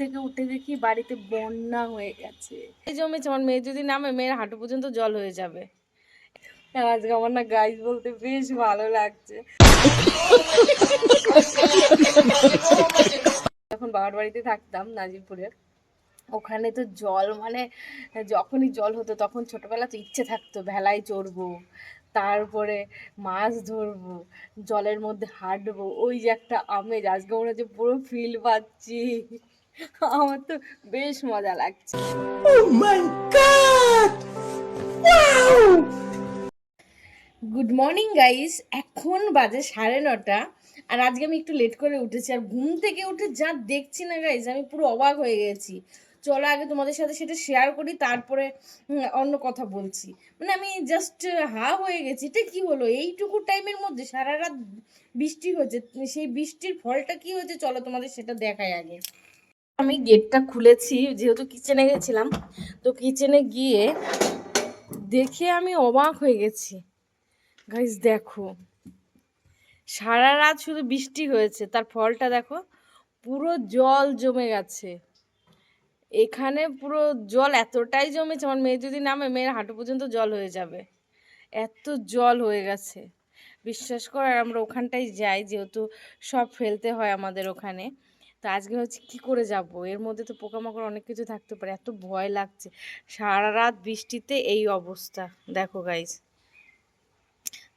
থেকে উঠে দেখি বাড়িতে বন্যা হয়ে গেছে। এই জমেছে আমার মেয়ে যদি নামে মেয়ের হাঁটু পর্যন্ত জল হয়ে যাবে। আজকে আমার না গাইজ বলতে বেশ ভালো লাগছে। যখন বাবার বাড়িতে থাকতাম নাজিরপুরে ওখানে তো জল মানে যখনই জল হতো তখন ছোটবেলা তো ইচ্ছে থাকতো ভেলায় চড়বো তারপরে মাছ ধরবো জলের মধ্যে হাঁটবো ওই যে একটা আমেজ আজকে মনে হচ্ছে পুরো ফিল পাচ্ছি। আমার তো বেশ মজা লাগছে। গুড মর্নিং গাইস এখন বাজে সাড়ে নটা আর আজকে আমি একটু লেট করে উঠেছি আর ঘুম থেকে উঠে যা দেখছি না গাইস আমি পুরো অবাক হয়ে গেছি। চলো আগে তোমাদের সাথে সেটা শেয়ার করি তারপরে অন্য কথা বলছি। মানে আমি জাস্ট হা হয়ে গেছি। এটা কি হলো? এইটুকু টাইমের মধ্যে সারা রাত বৃষ্টি হয়েছে সেই বৃষ্টির ফলটা কি হয়েছে? চলো তোমাদের সেটা দেখাই আগে। আমি গেটটা খুলেছি, যেহেতু কিচেনে গেছিলাম। তো কিচেনে গিয়ে দেখে আমি অবাক হয়ে গেছি। গাইজ দেখো। সারা রাত শুধু বৃষ্টি হয়েছে, তার ফলটা দেখো, পুরো জল জমে গেছে। এখানে পুরো জল এতটাই জমেছে, আমার মেয়ে যদি নামে, মেয়ের হাঁটু পর্যন্ত জল হয়ে যাবে। এত জল হয়ে গেছে। বিশ্বাস কর আর আমরা ওখানটায় যাই, যেহেতু সব ফেলতে হয় আমাদের ওখানে। তো আজকে হচ্ছে কি করে যাব? এর মধ্যে তো পোকামাকড় অনেক কিছু থাকতে পারে, এত ভয় লাগছে। সারা রাত বৃষ্টিতে এই অবস্থা। দেখো গাইজ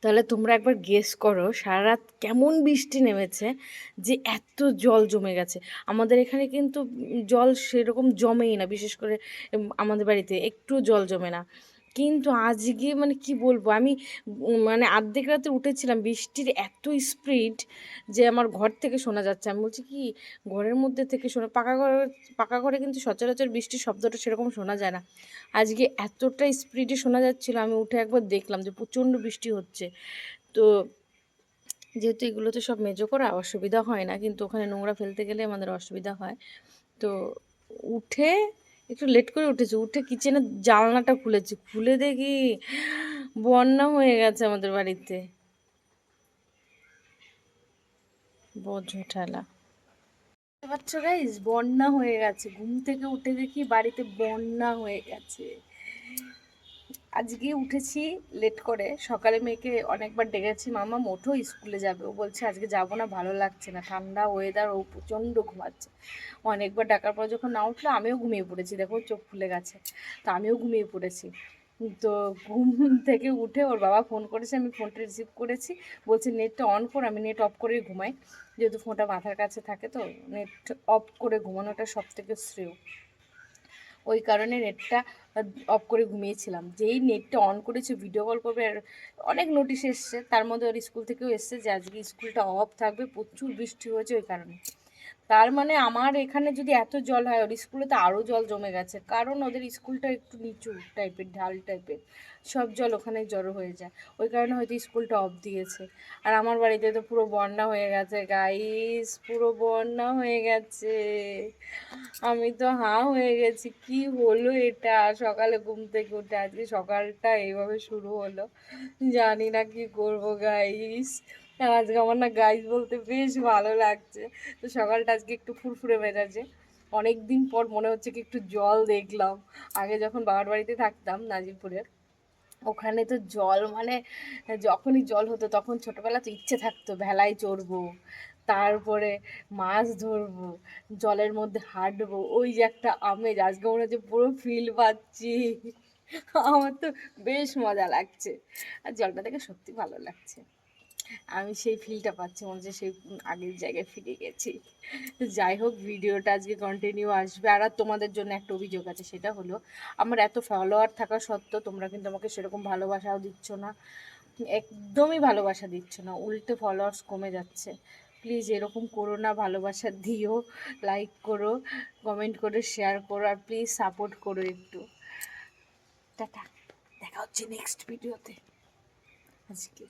তাহলে তোমরা একবার গেস করো সারা রাত কেমন বৃষ্টি নেমেছে যে এত জল জমে গেছে। আমাদের এখানে কিন্তু জল সেরকম জমেই না, বিশেষ করে আমাদের বাড়িতে একটু জল জমে না। কিন্তু আজকে মানে কি বলব? আমি মানে অর্ধেক রাতে উঠেছিলাম, বৃষ্টির এত স্পিড যে আমার ঘর থেকে শোনা যাচ্ছে। আমি বলছি কি, ঘরের মধ্যে থেকে শোনা, পাকা ঘরে পাকা ঘরে কিন্তু সচরাচর বৃষ্টির শব্দটা সেরকম শোনা যায় না। আজকে এতটা স্পিডে শোনা যাচ্ছিল, আমি উঠে একবার দেখলাম যে প্রচণ্ড বৃষ্টি হচ্ছে। তো যেহেতু এগুলোতে সব মেজো করা, অসুবিধা হয় না, কিন্তু ওখানে নোংরা ফেলতে গেলে আমাদের অসুবিধা হয়। তো উঠে একটু লেট করে উঠেছি। উঠে কিচেনের জানলাটা খুলেছি। খুলে দেখি বন্যা হয়ে গেছে আমাদের বাড়িতে। বজ্র বন্যা হয়ে গেছে। ঘুম থেকে উঠে দেখি বাড়িতে বন্যা হয়ে গেছে। আজকে উঠেছি লেট করে। সকালে মেয়েকে অনেকবার ডেকেছি, মামা মোটো স্কুলে যাবে। ও বলছে, আজকে যাব না, ভালো লাগছে না, ঠান্ডা ওয়েদার ও প্রচণ্ড ঘুমাচ্ছে। অনেকবার ডাকার পর যখন না উঠল, আমিও ঘুমিয়ে পড়েছি। দেখো, চোখ খুলে গেছে। তো আমিও ঘুমিয়ে পড়েছি। তো ঘুম থেকে উঠে ওর বাবা ফোন করেছে, আমি ফোনটা রিসিভ করেছি। বলছে নেটটা অন কর, আমি নেট অফ করেই ঘুমাই। যেহেতু ফোনটা মাথার কাছে থাকে তো নেট অফ করে ঘুমানোটা সব থেকে শ্রেয়। ওই কারণে নেটটা অফ করে ঘুমিয়েছিলাম। যেই নেটটা অন করেছে ভিডিও কল করবে, আর অনেক নোটিশ এসছে। তার মধ্যে ওর স্কুল থেকেও এসছে যে, আজকে স্কুলটা অফ থাকবে। প্রচুর বৃষ্টি হয়েছে ওই কারণে। তার মানে আমার এখানে যদি এত জল হয়, ওর স্কুলে তো আরও জল জমে গেছে। কারণ ওদের স্কুলটা একটু নিচু টাইপের ঢাল টাইপের সব জল ওখানে জড়ো হয়ে যায়। ওই কারণে হয়তো স্কুলটা অফ দিয়েছে। আর আমার বাড়িতে তো পুরো বন্যা হয়ে গেছে গাইস পুরো বন্যা হয়ে গেছে। আমি তো হাঁ হয়ে গেছি, কি হলো এটা? সকালে ঘুম থেকে উঠে আজকে সকালটা এইভাবে শুরু হলো। জানি না কি করব গাইস আজকে আমার না গাইস বলতে বেশ ভালো লাগছে। তো সকালটা আজকে একটু ফুরফুরে মেজাজে। অনেক দিন পর মনে হচ্ছে কি একটু জল দেখলাম। আগে যখন বাবার বাড়িতে থাকতাম নাজিরপুরের ওখানে তো জল মানে যখনই জল হতো তখন ছোটবেলা তো ইচ্ছে থাকতো, ভেলায় চড়বো, তারপরে মাছ ধরবো, জলের মধ্যে হাঁটবো, ওই যে একটা আমেজ, আজকে মনে হচ্ছে পুরো ফিল পাচ্ছি। আমার তো বেশ মজা লাগছে। আর জলটা দেখে সত্যি ভালো লাগছে। আমি সেই ফিলটা পাচ্ছি, মনে হচ্ছে সেই আগের জায়গায় ফিরে গেছি। যাই হোক ভিডিওটা আজকে কন্টিনিউ আসবে। আর আর তোমাদের জন্য একটা অভিযোগ আছে, সেটা হলো, আমার এত ফলোয়ার থাকা সত্ত্বেও তোমরা কিন্তু আমাকে সেরকম ভালোবাসাও দিচ্ছ না। একদমই ভালোবাসা দিচ্ছ না, উল্টে ফলোয়ার্স কমে যাচ্ছে। প্লিজ এরকম করো না, ভালোবাসা দিও লাইক করো কমেন্ট করে শেয়ার করো, আর প্লিজ সাপোর্ট করো একটু। টাটা, দেখা হচ্ছে নেক্সট ভিডিওতে আজকে।